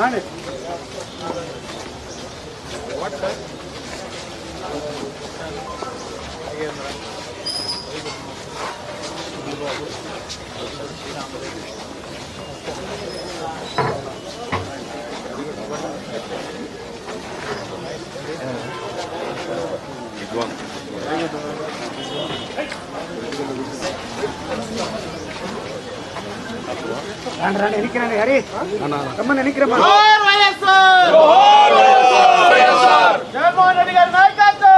రండి రండి ఎనికిరండి హరి రమ్మని ఎనికిరమ్మా జగన్మోహన్ రెడ్డి గారి నాయకత్వం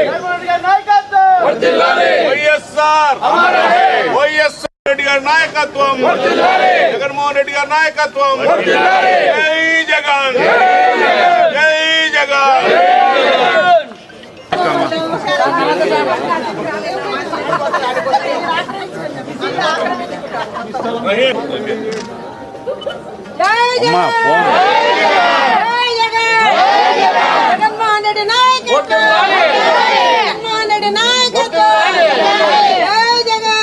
జగన్మోహన్ రెడ్డి గారి నాయకత్వం వైఎస్ఆర్ వైఎస్ఆర్ రెడ్డి గారి నాయకత్వం జగన్మోహన్ రెడ్డి గారి నాయకత్వం జై జగన్ జై జగన్ జై జగన్ జై జగన్ జగన్మోహన్ రెడ్డి నాయకత్వం జగన్మోహన్ రెడ్డి జగన్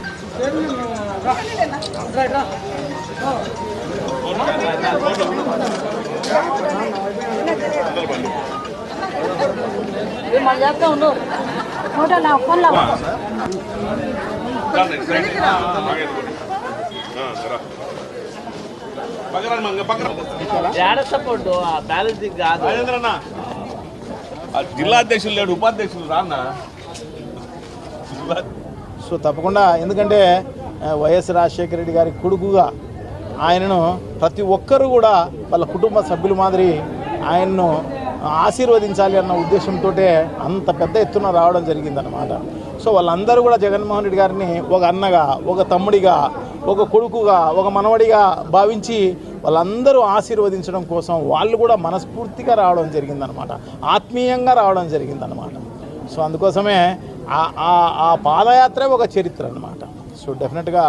మంగ పక్కన ఏడ సపోర్ట్ ఆ జిల్లా అధ్యక్షులు లేడు ఉపాధ్యక్షులు రాన్న సో తప్పకుండా ఎందుకంటే వైఎస్ రాజశేఖర రెడ్డి గారి కొడుకుగా ఆయనను ప్రతి ఒక్కరూ కూడా వాళ్ళ కుటుంబ సభ్యుల మాదిరి ఆయన్ను ఆశీర్వదించాలి అన్న ఉద్దేశంతో అంత పెద్ద ఎత్తున రావడం జరిగిందనమాట సో వాళ్ళందరూ కూడా జగన్మోహన్ రెడ్డి గారిని ఒక అన్నగా ఒక తమ్ముడిగా ఒక కొడుకుగా ఒక మనవడిగా భావించి వాళ్ళందరూ ఆశీర్వదించడం కోసం వాళ్ళు కూడా మనస్ఫూర్తిగా రావడం జరిగిందనమాట ఆత్మీయంగా రావడం జరిగిందనమాట సో అందుకోసమే ఆ- ఆ- ఆ పాదయాత్రే ఒక చరిత్ర అనమాట సో డెఫినెట్గా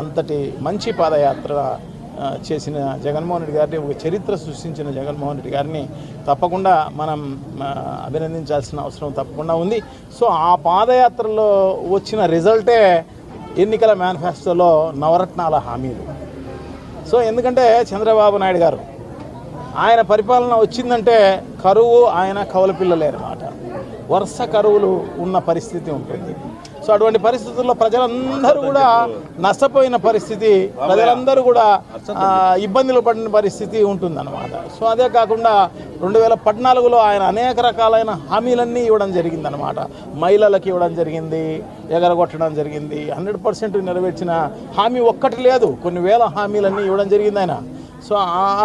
అంతటి మంచి పాదయాత్ర చేసిన జగన్మోహన్ రెడ్డి గారిని ఒక చరిత్ర సృష్టించిన జగన్మోహన్ రెడ్డి గారిని తప్పకుండా మనం అభినందించాల్సిన అవసరం తప్పకుండా ఉంది. సో ఆ పాదయాత్రలో వచ్చిన రిజల్టే ఎన్నికల మేనిఫెస్టోలో నవరత్నాల హామీలు. సో ఎందుకంటే చంద్రబాబు నాయుడు గారు ఆయన పరిపాలన వచ్చిందంటే కరువు ఆయన కవల పిల్లలే అనమాట వరుస కరువులు ఉన్న పరిస్థితి ఉంటుంది. సో అటువంటి పరిస్థితుల్లో ప్రజలందరూ కూడా నష్టపోయిన పరిస్థితి ప్రజలందరూ కూడా ఇబ్బందులు పడిన పరిస్థితి ఉంటుందన్నమాట. సో అదే కాకుండా రెండు వేల పద్నాలుగులో ఆయన అనేక రకాలైన హామీలన్నీ ఇవ్వడం జరిగిందనమాట మహిళలకు ఇవ్వడం జరిగింది ఎగరగొట్టడం జరిగింది హండ్రెడ్ పర్సెంట్ నెరవేర్చిన హామీ ఒక్కటి లేదు. కొన్ని వేల హామీలన్నీ ఇవ్వడం జరిగింది ఆయన. సో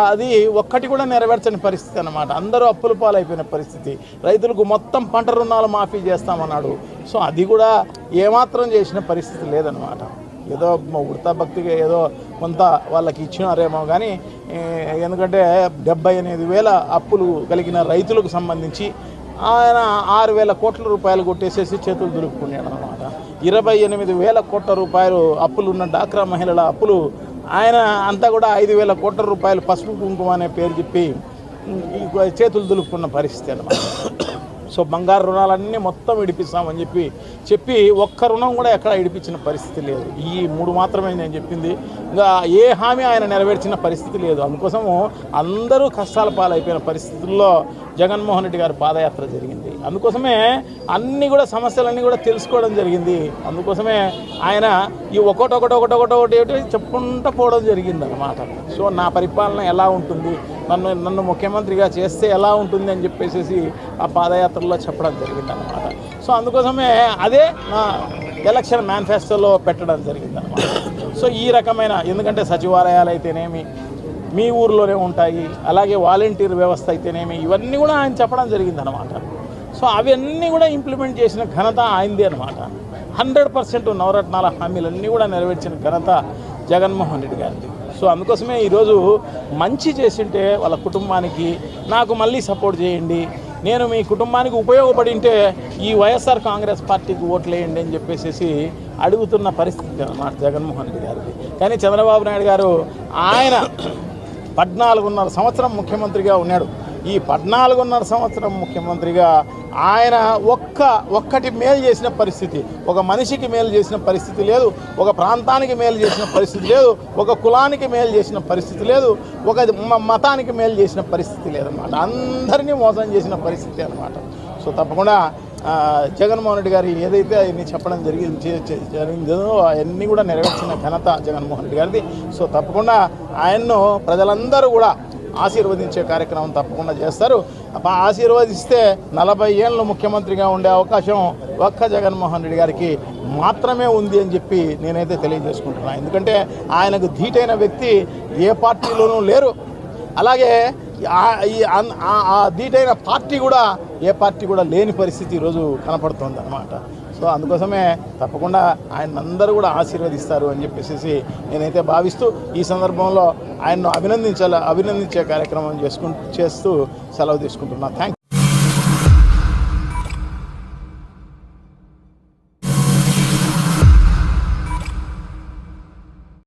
అది ఒక్కటి కూడా నెరవేర్చని పరిస్థితి అనమాట అందరూ అప్పుల పాలైపోయిన పరిస్థితి. రైతులకు మొత్తం పంట రుణాలు మాఫీ చేస్తామన్నాడు. సో అది కూడా ఏమాత్రం చేసిన పరిస్థితి లేదనమాట ఏదో మ- ఉడతా భక్తిగా ఏదో కొంత వాళ్ళకి ఇచ్చినారేమో కానీ ఎందుకంటే డెబ్బై ఎనిమిది వేల అప్పులు కలిగిన రైతులకు సంబంధించి ఆయన ఆరు వేల కోట్ల రూపాయలు కొట్టేసేసి చేతులు దులుపుకున్నాడు అనమాట ఇరవై ఎనిమిది వేల కోట్ల రూపాయలు అప్పులు ఉన్న డాక్రా మహిళల అప్పులు ఆయన అంతా కూడా ఐదు వేల కోట్ల రూపాయలు పసుపు కుంకుమ అనే పేరు చెప్పి చేతులు దులుపుకున్న పరిస్థితి అనమాట సో బంగారు రుణాలన్నీ మొత్తం ఇడిపిస్తామని చెప్పి చెప్పి ఒక్క రుణం కూడా ఎక్కడ ఇడిపించిన పరిస్థితి లేదు. ఈ మూడు మాత్రమే నేను చెప్పింది. ఇంకా ఏ హామీ ఆయన నెరవేర్చిన పరిస్థితి లేదు. అందుకోసము అందరూ కష్టాల పాలైపోయిన పరిస్థితుల్లో జగన్మోహన్ రెడ్డి గారి పాదయాత్ర జరిగింది. అందుకోసమే అన్ని కూడా సమస్యలన్నీ కూడా తెలుసుకోవడం జరిగింది. అందుకోసమే ఆయన ఈ ఒకటి ఒకటి ఒకటి ఒకటి ఒకటి ఒకటి చెప్పుకుంటూ పోవడం జరిగింది అనమాట సో నా పరిపాలన ఎలా ఉంటుంది? నన్ను నన్ను ముఖ్యమంత్రిగా చేస్తే ఎలా ఉంటుంది అని చెప్పేసి ఆ పాదయాత్రలో చెప్పడం జరిగింది అనమాట సో అందుకోసమే అదే నా ఎలక్షన్ మేనిఫెస్టోలో పెట్టడం జరిగింది అనమాట సో ఈ రకమైన ఎందుకంటే సచివాలయాలు అయితేనేమి మీ ఊర్లోనే ఉంటాయి అలాగే వాలంటీర్ వ్యవస్థ అయితేనేమి ఇవన్నీ కూడా ఆయన చెప్పడం జరిగిందనమాట సో అవన్నీ కూడా ఇంప్లిమెంట్ చేసిన ఘనత ఆయనదే అనమాట హండ్రెడ్ పర్సెంట్ నవరత్నాల హామీలన్నీ కూడా నెరవేర్చిన ఘనత జగన్మోహన్ రెడ్డి గారిది. సో అందుకోసమే ఈరోజు మంచి చేసింటే వాళ్ళ కుటుంబానికి నాకు మళ్ళీ సపోర్ట్ చేయండి నేను మీ కుటుంబానికి ఉపయోగపడి ఉంటే ఈ వైఎస్ఆర్ కాంగ్రెస్ పార్టీకి ఓట్లు వేయండి అని చెప్పేసి అడుగుతున్న పరిస్థితి అన్నమాట జగన్మోహన్ రెడ్డి గారిది. కానీ చంద్రబాబు నాయుడు గారు ఆయన పద్నాలుగున్నర సంవత్సరం ముఖ్యమంత్రిగా ఉన్నాడు. ఈ పద్నాలుగున్నర సంవత్సరం ముఖ్యమంత్రిగా ఆయన ఒక్క ఒక్కటి మేలు చేసిన పరిస్థితి ఒక మనిషికి మేలు చేసిన పరిస్థితి లేదు ఒక ప్రాంతానికి మేలు చేసిన పరిస్థితి లేదు ఒక కులానికి మేలు చేసిన పరిస్థితి లేదు ఒక మతానికి మేలు చేసిన పరిస్థితి లేదన్నమాట. అందరినీ మోసం చేసిన పరిస్థితి అనమాట సో తప్పకుండా జగన్మోహన్ రెడ్డి గారు ఏదైతే అవన్నీ చెప్పడం జరిగింది జరిగిందో అవన్నీ కూడా నెరవేర్చిన ఘనత జగన్మోహన్ రెడ్డి గారిది. సో తప్పకుండా ఆయన్ను ప్రజలందరూ కూడా ఆశీర్వదించే కార్యక్రమం తప్పకుండా చేస్తారు. ఆశీర్వదిస్తే నలభై ఏళ్ళు ముఖ్యమంత్రిగా ఉండే అవకాశం ఒక్క జగన్మోహన్ రెడ్డి గారికి మాత్రమే ఉంది అని చెప్పి నేనైతే తెలియజేసుకుంటున్నాను ఎందుకంటే ఆయనకు ధీటైన వ్యక్తి ఏ పార్టీలోనూ లేరు. అలాగే దీటైన ధీటైన పార్టీ కూడా ఏ పార్టీ కూడా లేని పరిస్థితి ఈరోజు కనపడుతుంది అనమాట సో అందుకోసమే తప్పకుండా ఆయన అందరూ కూడా ఆశీర్వదిస్తారు అని చెప్పేసి నేనైతే భావిస్తూ ఈ సందర్భంలో ఆయన్ను అభినందించాల అభినందించే కార్యక్రమం చేసుకుంటూ చేస్తూ సెలవు తీసుకుంటున్నాను థ్యాంక్